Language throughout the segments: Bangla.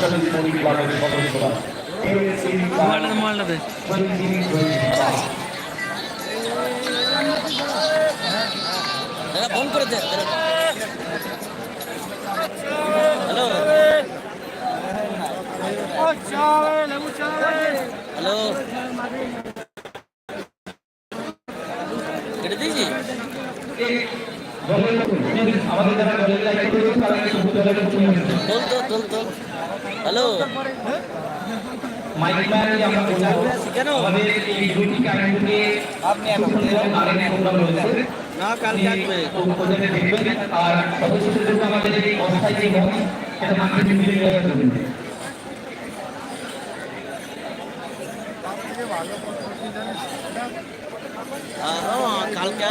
স্পোর্টিং ক্লাবের সদস্যরা ফোন করে দে হ্যালো হ্যালো কেটে দিয়েছি? আমাদের তোল। হ্যালো? না কালকে আসবে আর সদস্যদের জন্য আমাদের এই অস্থায়ী যে সেটা কালকে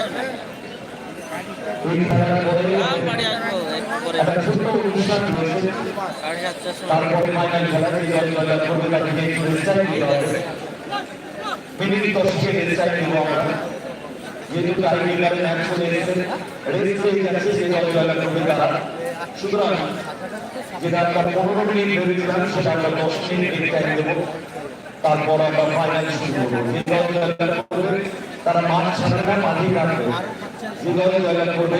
কাল বাড়ি আসব। রয়েছে সাড়ে সাতটার সময়। সুতরাং যেটা আমরা পনেরো মিনিট ভেবেছিলাম সেটা আমরা দশ মিনিট রিসাইড দেবো। তারপর আমরা ফাইনাল শুরু করব। যে দল দল করবে তারা মাঠ ছাড়বে না মাঠেই থাকবে। যে দল দল করবে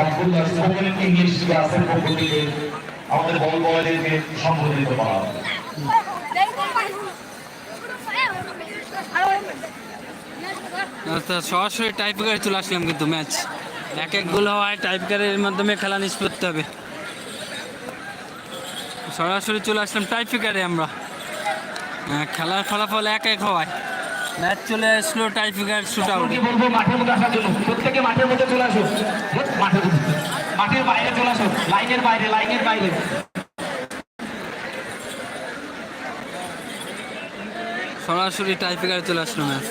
বাটফুল্লাহ স্পোকেন ইংলিশ ক্লাসের পক্ষ থেকে আমাদের বল বয়দেরকে সম্বোধিত করা হবে আচ্ছা সরাসরি টাইপিকারে চলে আসলাম কিন্তু ম্যাচ এক এক গোল হওয়ায় টাইপিকারের মাধ্যমে খেলা নিষ্পত্তি হবে। সরাসরি চলে আসলাম টাইপিকারে আমরা। হ্যাঁ, খেলার ফলাফল এক এক হওয়ায়। ম্যাচ চলে আসলো টাইপিকার শুট আউট বলব মাঠের মধ্যে আসার জন্য। প্রত্যেকে মাঠের মধ্যে চলে আসো মাঠের মাঠের বাইরে চলে আসো। লাইনের বাইরে লাইনের বাইরে। সরাসরি টাইপিকারে চলে আসলো ম্যাচ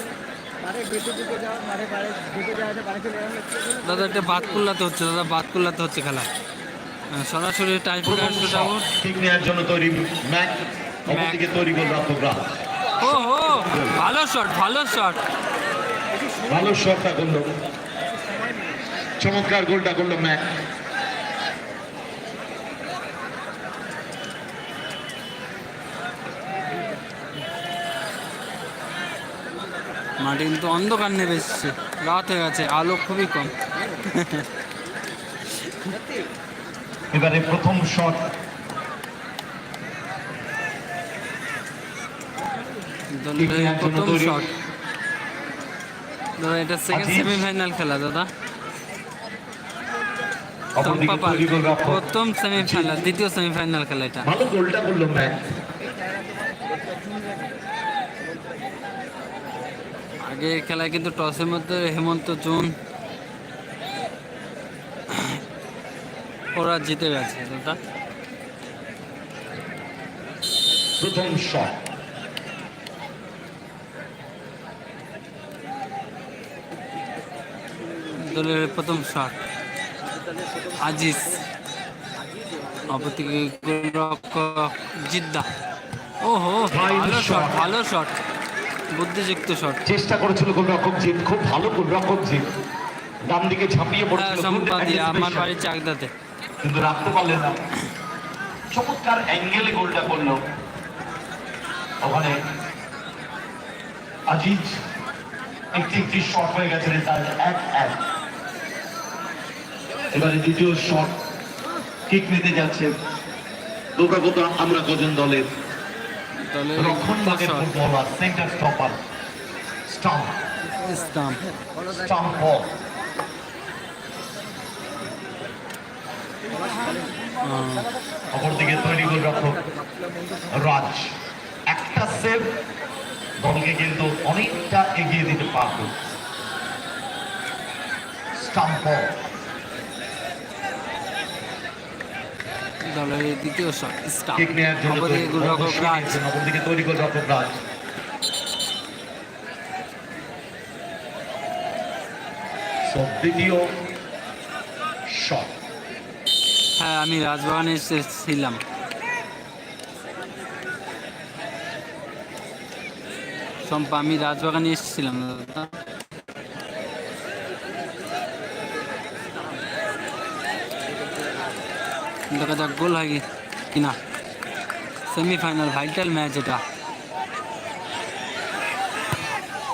দাদা এটা বাতকুল্লাতে হচ্ছে দাদা বাতকুল্লাতে হচ্ছে খেলা। হ্যাঁ, সরাসরি টাইপিকার শুট আউট ঠিক নেওয়ার জন্য তৈরি ম্যাচ অপরদিকে তৈরি করল রাত্রগ্রাম ও হো ভালো শট ভালো শট। ভালো শটটা করল চমৎকার গোলটা করল ম্যাচ মাঠে কিন্তু অন্ধকার নেমে এসছে। রাত হয়ে গেছে আলো খুবই কম। এবারে প্রথম শট। প্রথম শট। দাদা এটা সেকেন্ড সেমিফাইনাল খেলা দাদা। পাল। প্রথম সেমিফাইনাল দ্বিতীয় সেমিফাইনাল খেলা এটা ভালো গোলটা করল ম্যাচ। খেলায় কিন্তু টসের মধ্যে হেমন্ত জুন ওরা জিতে গেছে দাদা প্রথম শট দলের প্রথম শট আজিজ অপরদিকে গোলরক্ষক জিদ্দা। ওহো ভালো শট ভালো শট বুদ্ধিযুক্ত শট চেষ্টা করেছিল গোলরক্ষক জিত খুব ভালো গোলরক্ষক জিত ডান দিকে ঝাঁপিয়ে পড়ছিল good সম্পাদি আমার বাড়ির চাকদাতে। কিন্তু রাখতে পারলেন না। চমৎকার অ্যাঙ্গেলে গোলটা করল। ওখানে আজিজ একটি একটি শট হয়ে গেছে রেজাল্ট এক এক। এবারে দ্বিতীয় শট কিক নিতে যাচ্ছে দুর্গাগত আমরা কজন দলের রক্ষণ ভাগের ফুটবলার সেন্টার স্টপার স্টাম্প ইসলাম স্টাম্প বল অপরদিকে তৈরি গোল রক্ষক রাজ। একটা সেভ দলকে কিন্তু অনেকটা এগিয়ে দিতে পারত স্টাম্প বল দলের দ্বিতীয় শট স্টার কিক নেওয়ার জন্য অপরদিকে তৈরি। রাজ। অপরদিকে তৈরি গোলরক্ষক রাজ। দ্বিতীয় শট হ্যাঁ আমি রাজবাগানে এসেছিলাম সম্পা আমি রাজবাগানে এসেছিলাম। দাদা। দেখা যাক গোল হয় কি- কিনা? সেমিফাইনাল ভাইটাল ম্যাচ এটা।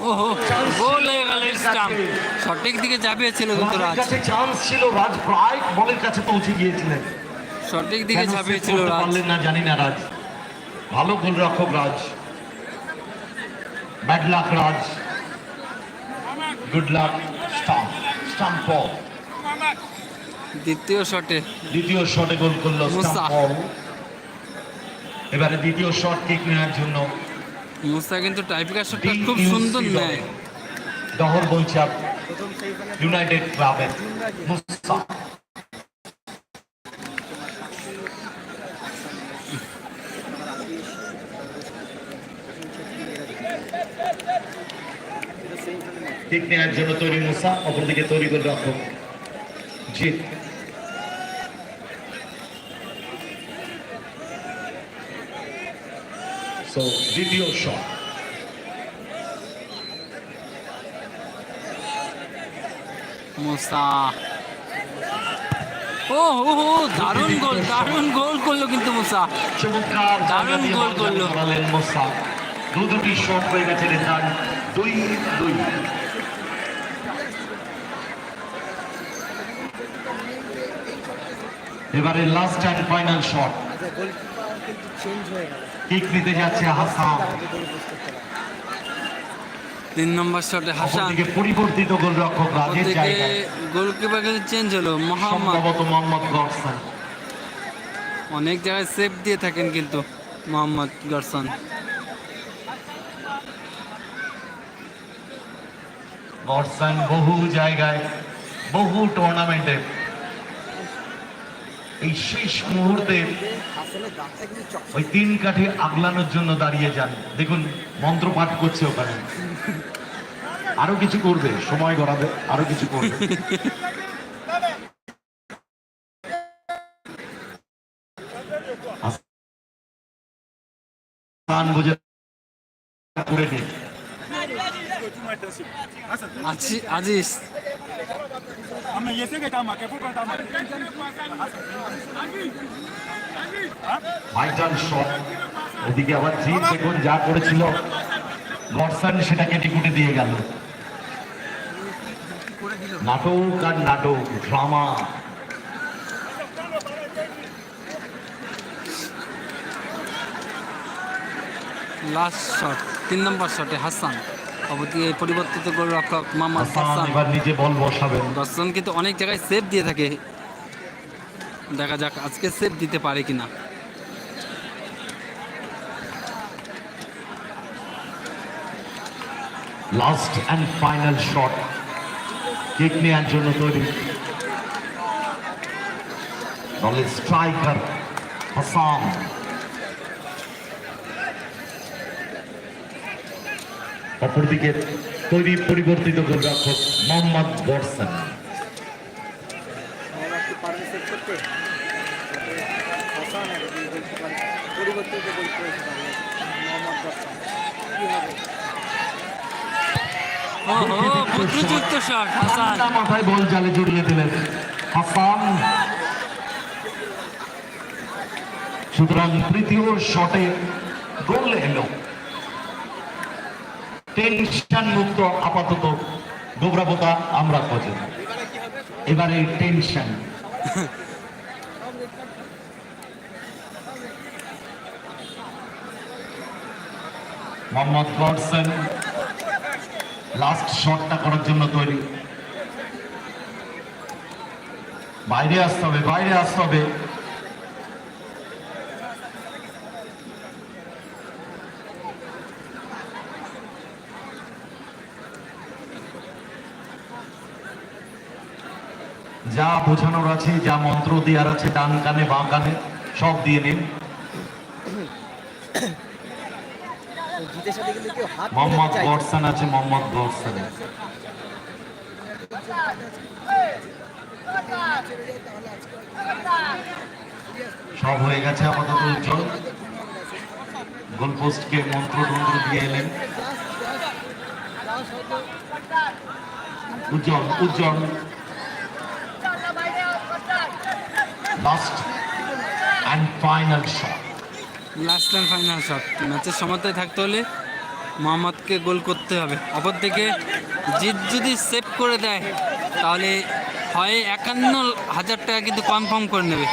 ওহো গোল হয়ে গেল স্টাম্প সঠিক দিকে চাপিয়েছিল কিন্তু রাজ। কাছে চান্স ছিল রাজ প্রায় বলের কাছে পৌঁছে গিয়েছিলেন। সঠিক দিকে করতে রাজ। পারলেন না জানি না রাজ। ভালো গোলরক্ষক Raj. Bad luck Raj. Good luck stump stump দ্বিতীয় শটে। দ্বিতীয় শটে গোল করল মুসা। এবারে দ্বিতীয় শট কিক নেওয়ার জন্য। মুস্তা কিন্তু টাইপিকার শটটা খুব সুন্দর নেয়। ডহর বৈচাপ ইউনাইটেড ক্লাবের মুসা। কিক নেওয়ার জন্য তৈরি মুসা অপরদিকে তৈরি গোল রক্ষক জিত সো দ্বিতীয় শট মুস্তা ও হো হো দারুণ গোল দারুণ গোল করল কিন্তু মুসা চমৎকার দারুণ গোল করল। করালেন দু দুটি শট হয়ে গেছে রেজাল্ট দুই দুই। এবারে last and final shot kick নিতে যাচ্ছে হাসান তিন নম্বর শটে হাসান। পরিবর্তিত গোলরক্ষক রাজের জায়গায় গোলকিপার কিন্তু চেঞ্জ হলো মোহাম্মদ। মোহাম্মদ গডসন অনেক জায়গায় সেভ দিয়ে থাকেন কিন্তু মোহাম্মদ গরসন। গডসন বহু জায়গায় বহু টুর্নামেন্টে এই শেষ মুহূর্তে ওই তিন কাঠে আগলানোর জন্য দাঁড়িয়ে যান। দেখুন, মন্ত্র পাঠ করছে ওখানে। আরও কিছু করবে, সময় গড়াবে, আরও কিছু করবে। বুঝে করে দিন আজি আজিজ ভাইটাল শট ওদিকে আবার জিত দেখুন যা করেছিল। গডসন সেটা কেটে কুটে দিয়ে গেল। নাটক আর নাটক ড্রামা। লাস্ট শট তিন নম্বর শটে হাসান। অবদিকে পরিবর্তিত গোলরক্ষক মোহাম্মদ হাসান। এবার নিজে বল বসাবেন। দর্শন কিন্তু অনেক জায়গায় সেভ দিয়ে থাকে। দেখা যাক আজকে সেভ দিতে পারে কিনা। Last and final shot kick নেওয়ার জন্য তৈরি। দলের স্ট্রাইকার হাসান অপরদিকে তৈরি পরিবর্তিত গোলরক্ষক মোহাম্মদ বর্সন। সুতরাং তৃতীয় শটে গোল এলো। টেনশন মুক্ত আপাতত গোবরাপোতা আমরা খোঁজে। এবারে টেনশন। মোহাম্মদ গডসন লাস্ট শটটা করার জন্য তৈরি। বাইরে আসতে হবে, বাইরে আসতে হবে। যা বোঝানোর আছে, যা মন্ত্র দেওয়ার আছে, ডান কানে, বাঁ কানে, সব দিয়ে নিন। মোহাম্মদ গডসন আছে, মোহাম্মদ গডসন। সব হয়ে গেছে আপাতত উজ্জ্বল। গোলপোস্টকে মন্ত্র তন্ত্র দিয়ে এলেন। উজ্জ্বল উজ্জ্বল। Last and final shot last and final shot ম্যাচের সমতায় থাকতে হলে মোহাম্মদকে গোল করতে হবে। অপরদিকে জিত যদি সেভ করে দেয়, তাহলে হয় একান্ন হাজার টাকা কিন্তু কনফার্ম করে নেবে।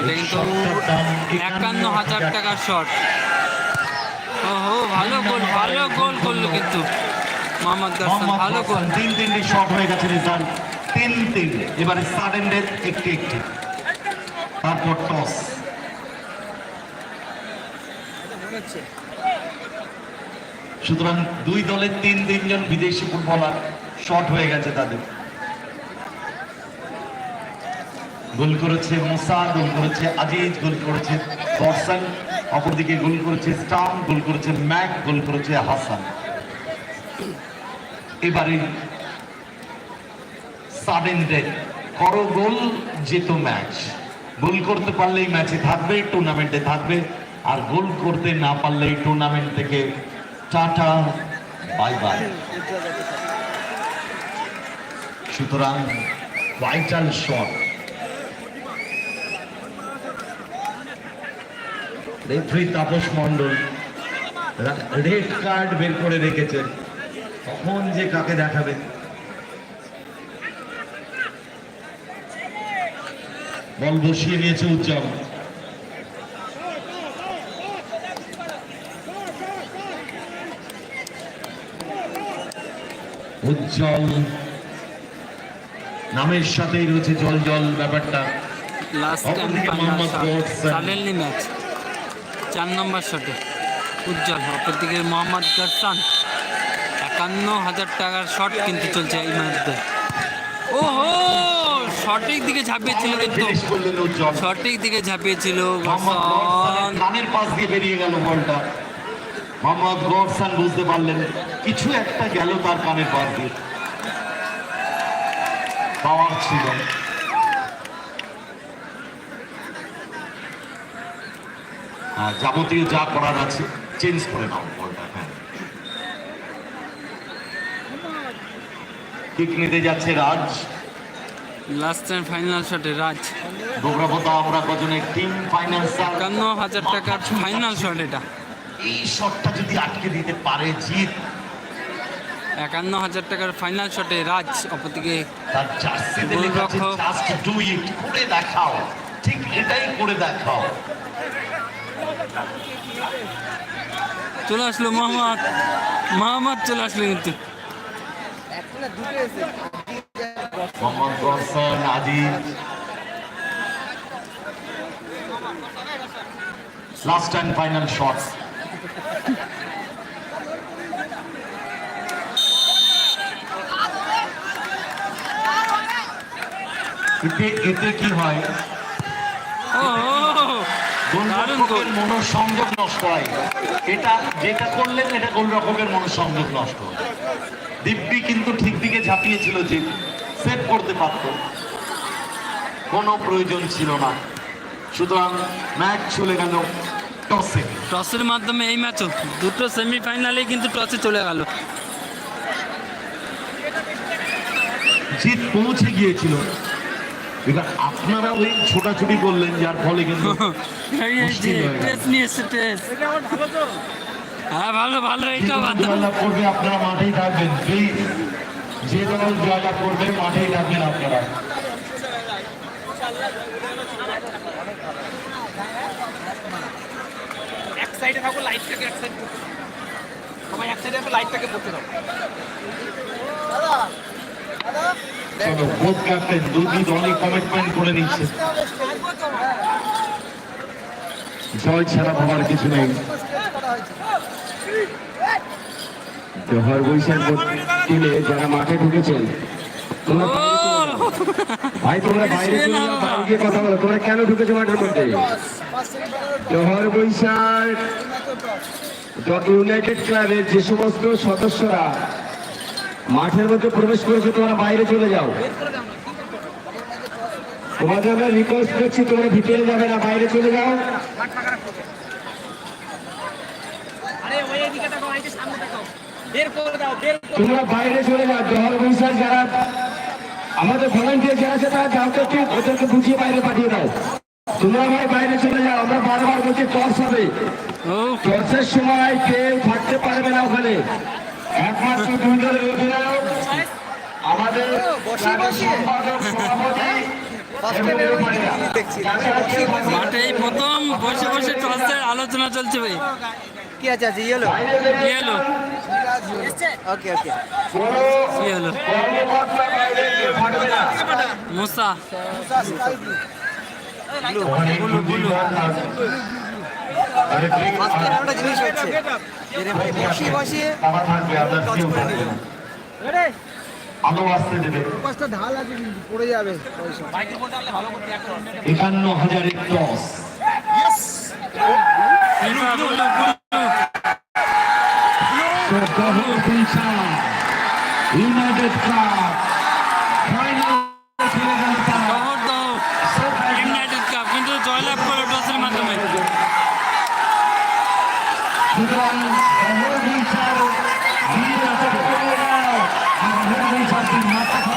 এটা কিন্তু একান্ন হাজার টাকার শট ওহো, ভালো গোল ভালো গোল করল কিন্তু। মোহাম্মদ ভালো তিন তিনটি শট হয়ে গেছে রেজাল্ট তিন তিন এবারে সাডেন ডেথ একটি একটি। তারপর টস সুতরাং দুই দলের তিন তিনজন বিদেশি ফুটবলার শট হয়ে গেছে তাদের। গোল করেছে মোসা গোল করেছে আজিজ গোল করেছে অপরদিকে গোল করেছে স্টাম গোল করেছে ম্যাক গোল করেছে হাসান। এবারে সাডেন ডেথ করো গোল যেত ম্যাচ। গোল করতে পারলেই ম্যাচে থাকবে টুর্নামেন্টে থাকবে। আর গোল করতে না পারলে টুর্নামেন্ট থেকে টাটা বাই বাই সুতরাং vital shot referee Tapas Mondal red card বের করে রেখেছেন। কখন যে কাকে দেখাবে? বল বসিয়ে নিয়েছে উজ্জ্বল। উজ্জ্বল নামের সাথেই রয়েছে জল জল ব্যাপারটা। ম্যাচ চার নম্বর শটে উজ্জ্বল অপরদিকে মোহাম্মদ গাসান একান্ন হাজার টাকার শট কিন্তু চলছে এই মুহূর্তে। ওহো সঠিক দিকে ঝাঁপিয়েছিল কিন্তু। সঠিক দিকে ঝাঁপিয়েছিল কানের পাশ দিয়ে বেরিয়ে গেল বলটা। মোহাম্মদ গডসন বুঝতে পারলেন কিছু একটা গেল তার কানের পাশ দিয়ে। পাওয়ার ছিল। যাবতীয় যা করার আছে চেঞ্জ করে নাও বলটা হ্যাঁ কিক নিতে যাচ্ছে রাজ। লাস্ট টাইম ফাইনাল শটে রাজ। গোবরাপতা আমরা কজনের টিম ফাইন্যান্সার একান্ন হাজার টাকার ফাইনাল শট এটা। এই শটটা যদি আটকে দিতে পারে জিত একান্ন হাজার টাকার ফাইনাল শটে রাজ অপরদিকে তার জার্সিতে লেখা আছে জাস্ট ডু ইট করে দেখাও। ঠিক এটাই করে দেখাও। চলে আসলো মোহাম্মদ। মোহাম্মদ চলে আসলো কিন্তু। লাস্ট অ্যান্ড ফাইনাল শট এতে এতে কি হয়? মনোসংযোগ নষ্ট হয়। এটা, যেটা করলেন, এটা গোলরক্ষকের মনোসংযোগ নষ্ট হয় দিব্যি কিন্তু ঠিক দিকে ঝাঁপিয়েছিল যে সেভ করতে পারত। কোনো প্রয়োজন ছিল না। সুতরাং ম্যাচ চলে গেল টসে। টসের মাধ্যমে এই ম্যাচও দুটো সেমিফাইনালে কিন্তু টসে চলে গেল। জিত পৌঁছে গিয়েছিল। এবার আপনারা ওই ছোটাছুটি করলেন যার ফলে কিন্তু হয়ে ভালো ভালো এটা জয়লাভ করবে আপনারা মাঠেই থাকবেন। প্লিজ যে দল জয়লাভ করবে মাঠেই থাকবেন আপনারা। এক সাইডে থাকো লাইটটাকে এক সাইড সবাই এক সাইডে লাইটটাকে পড়তে দাও। চলো বোধ ক্যাপ্টেন দুটি দলই কমিটমেন্ট করে নিচ্ছে। জয় ছাড়া ভাবার কিছু নেই। জোহর বৈশাখ যারা মাঠে ঢুকেছেন ভাই তোমরা বাইরে গিয়ে কথা বলো। তোমরা কেন ঢুকেছো মাঠের মধ্যে? জহর বৈশাখ যত ইউনাইটেড ক্লাবের যে সমস্ত সদস্যরা মাঠের মধ্যে প্রবেশ করেছে তোমরা বাইরে চলে যাও। তোমাদের আমরা রিকোয়েস্ট করছি তোমরা ভিতরে যাবে না বাইরে চলে যাও। তোমরা বাইরে চলে যাও জহর বৈশাখ যারা আমাদের ভলান্টিয়ার যারা আছে তারা যাও একটু ওদেরকে বুঝিয়ে বাইরে পাঠিয়ে দাও। তোমরা ভাই বাইরে চলে যাও আমরা বারবার বলছি টর্চ হবে। টর্চের সময় কেউ থাকতে পারবে না ওখানে। একমাত্র দুই দলের অধিনায়ক আমাদের সভাপতি মাঠে এই প্রথম বসে বসে টসের আলোচনা চলছে ভাই। কি আছে আছে ইয়েলো? হলো ওকে ওকে। না। মুসা। একটা জিনিস হচ্ছে বসিয়ে বসিয়ে তারা থাকবে, আপনার কেউ থাকবে না। আলো আসতে দেবে। পাঁচটা ঢাল আছে কিন্তু পড়ে যাবে একান্ন ইউনাইটেড কাপ কিন্তু জয়লাভ টসের মাধ্যমে। সুতরাং